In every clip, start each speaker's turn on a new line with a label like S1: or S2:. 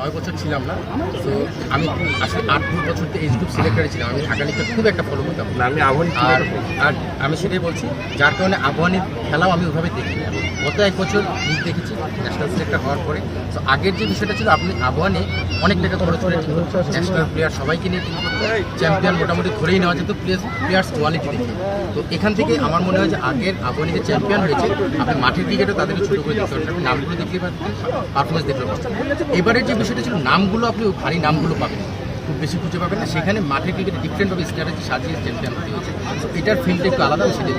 S1: নয় বছর ছিলাম না। তো আমি আসলে আট দু বছর তো এইজ গ্রুপ সিলেক্টারে ছিলাম আমি ঢাকা লিগকে খুব একটা ফলো করতাম না।
S2: আমি আহ্বান
S1: আর আর আমি সেটাই বলছি যার কারণে আবহানের খেলাও আমি ওইভাবে দেখি গত এক বছর লিগ দেখেছি ন্যাশনাল সিলেক্টর হওয়ার পরে। তো আগের যে বিষয়টা ছিল আপনি আবহানে অনেক টাকা খরচ করে ন্যাশনাল প্লেয়ার সবাইকে নিয়ে টিম চ্যাম্পিয়ন মোটামুটি ধরেই নেওয়া যেত প্লেস প্লেয়ার্স কোয়ালিটি দেখে। তো এখান থেকে আমার মনে হয় যে আগের আবহানি যে চ্যাম্পিয়ন হয়েছে আপনি মাঠের ক্রিকেটও তাদেরকে ছোটো করে দেখতে পারছেন আপনি নামগুলো দেখলে পারফরমেন্স দেখতে পাচ্ছেন এবারের যে বিষয়টা ছিল নামগুলো আপনি ভারী নামগুলো পাবেন খুব বেশি খুঁজে পাবেন না। সেখানে মাঠের ক্রিকেটে ডিফারেন্টভাবে স্ট্র্যাটেজি সাজিয়ে চ্যাম্পিয়ন তো এটার ফিল্ডটা একটু আলাদা সেটাই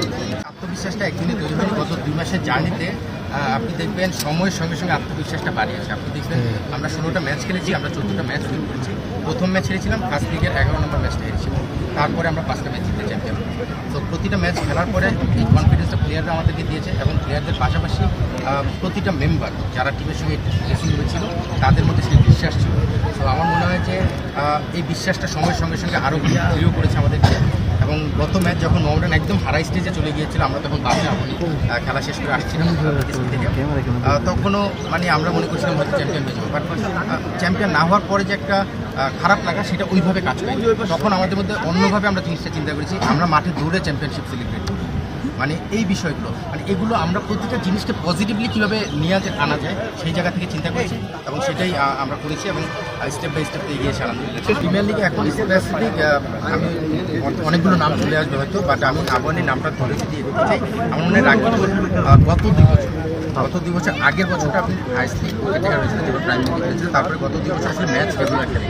S1: আত্মবিশ্বাসটা একদিনে তৈরি হয়নি গত দুই মাসের জার্নিতে আপনি দেখবেন সময়ের সঙ্গে সঙ্গে আত্মবিশ্বাসটা বাড়িয়েছে আপনি দেখবেন আমরা ষোলোটা ম্যাচ খেলেছি আমরা চোদ্দোটা ম্যাচ উইন করেছি। প্রথম ম্যাচ হেরেছিলাম ফার্স্ট লিগের এগারো নম্বর ম্যাচটা হেরেছিলাম। তারপরে আমরা পাঁচটা ম্যাচ প্রতিটা ম্যাচ খেলার পরে এই কনফিডেন্সটা প্লেয়াররা আমাদেরকে দিয়েছে এবং প্লেয়ারদের পাশাপাশি প্রতিটা মেম্বার যারা টিমের সঙ্গে ড্রেসিং হয়েছিল তাদের মধ্যে সেই বিশ্বাস ছিল। তো আমার মনে হয় যে এই বিশ্বাসটা সময়ের সঙ্গে সঙ্গে আরও দৃঢ় করেছে আমাদেরকে। এবং গত ম্যাচ যখন মোহামেডান একদম হারাই স্টেজে চলে গিয়েছিল আমরা তখন বাসে আপনি খেলা শেষ করে আসছিলাম তখনও মানে আমরা মনে করছিলাম হয়তো চ্যাম্পিয়ন হয়ে যাব। বাট চ্যাম্পিয়ন না হওয়ার পরে যে একটা খারাপ লাগা সেটা ওইভাবে কাজ করে। তখন আমাদের মধ্যে অন্যভাবে আমরা জিনিসটা চিন্তা করেছি, আমরা মাঠে দৌড়ে চ্যাম্পিয়নশিপ সেলিব্রেট করি মানে এই বিষয়গুলো মানে এগুলো আমরা প্রতিটা জিনিসকে পজিটিভলি কীভাবে নিয়ে আনা যায়, সেই জায়গা থেকে চিন্তা করেছি এবং সেটাই আমরা করেছি এবং স্টেপ বাই স্টেপ এগিয়েছি আলহামদুলিল্লাহ প্রিমিয়ার লিগে এখন স্পেসিফিক আমি অনেকগুলো নাম চলে আসবে হয়তো বাট আমি আবানের নামটা ধরে চাই। আমার মনে রাখি গত দুই বছর গত দুই বছর আগের বছরটা আপনি হাইস্টলি ক্রিকেটার হয়েছিলেন যেটা প্রাইম লিগে তারপরে গত দুই বছর আসলে ম্যাচ রেগুলার খেলে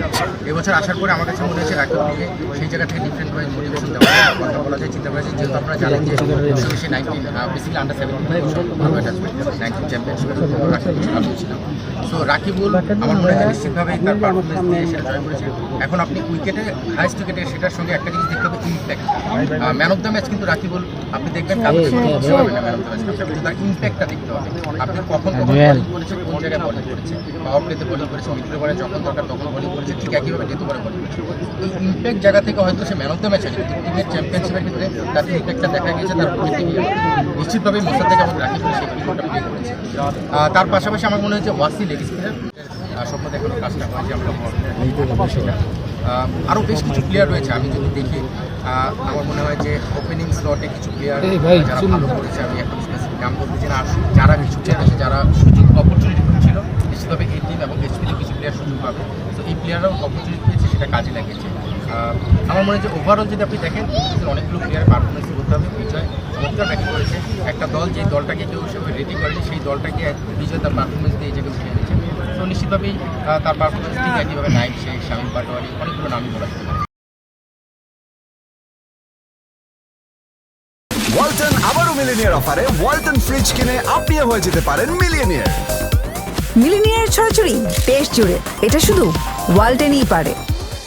S1: এবছর আসার পরে আমার কাছে মনে হয়েছে রাকিবকে সেই জায়গা থেকে ডিফারেন্ট ভাবে মোটিভেশন দেওয়া কথা বলা যায় চিন্তা করা যায় যেহেতু আপনারা জানেন যে সে নাইনটিন বেসিক্যালি আন্ডার সেভেন্টিন ভালো অ্যাটাচমেন্ট নাইনটিন চ্যাম্পিয়নশিপে রাকিব ছিলাম সো রাকিবুল আমার মনে হয় নিশ্চিতভাবেই তার পারফরমেন্স দিয়ে সেটা জয় করেছে। এখন আপনি উইকেটে হাইস্ট উইকেটে সেটার সঙ্গে একটা জিনিস দেখতে হবে impact man of the match কিন্তু রাকিবুল আপনি দেখবেন কালকে না ম্যান অফ দ্য ম্যাচ কিন্তু তার ইম্প্যাক্টটা দেখতে হবে। আপনি কখন কখন বোলিং করেছে কোন জায়গায় বোলিং করেছে পাওয়ার প্লেতে বোলিং করেছে মিডল ওভারে যখন দরকার তখন বোলিং করেছে ঠিক একইভাবে ডেথ ওভারে বোলিং করেছে। এই ইম্প্যাক্ট জায়গা থেকে হয়তো সে ম্যান অফ দ্য ম্যাচ আছে কিন্তু টিমের চ্যাম্পিয়নশিপের ক্ষেত্রে তার ইম্প্যাক্টটা দেখা গেছে তার সেই প্লে করেছে তার পাশাপাশি আমার মনে হয়েছে ওয়াসি লেগ স্পিনার স্বপ্ন দেখানোর কাজটা হয় যে আমরা সেটা আরও বেশ কিছু প্লেয়ার রয়েছে আমি যদি দেখি আমার মনে হয় যে ওপেনিং স্লটে কিছু প্লেয়ার যারা ভালো করেছে আমি এখন স্পেসিফিক নাম বলতে চাই না আর যারা কিছু প্লেয়ার আছে যারা সুযোগ অপরচুনিটি ছিল নিশ্চিতভাবে এই টিম এবং এসপিতে কিছু প্লেয়ার সুযোগ পাবে। তো এই প্লেয়াররাও অপরচুনিটি পেয়েছে সেটা কাজে লাগিয়েছে। আমার মনে হয় যে ওভারঅল যদি আপনি দেখেন অনেকগুলো প্লেয়ার পারফরমেন্স করতে হবে বিজয় চমৎকার ব্যাটিং করেছে একটা দল যে দলটাকে কেউ সেভাবে রেডি করেনি সেই দলটাকে বিজয় তার পারফরমেন্স দিয়ে জায়গায় উঠে এনেছে তো নিশ্চিতভাবেই তার পারফরমেন্স ঠিক একইভাবে নাইট শেখ শামিম পাটোয়ারি অনেকগুলো নামই বলা যেতে পারে।
S3: ওয়ালটন আবারও মিলিনিয়ার অফারে ওয়ালটন ফ্রিজ কিনে আপনিও হয়ে যেতে পারেন মিলিয়নিয়ার।
S4: মিলিনিয়ার ছড়াছড়ি দেশ জুড়ে। এটা শুধু ওয়ালটেনই পারে।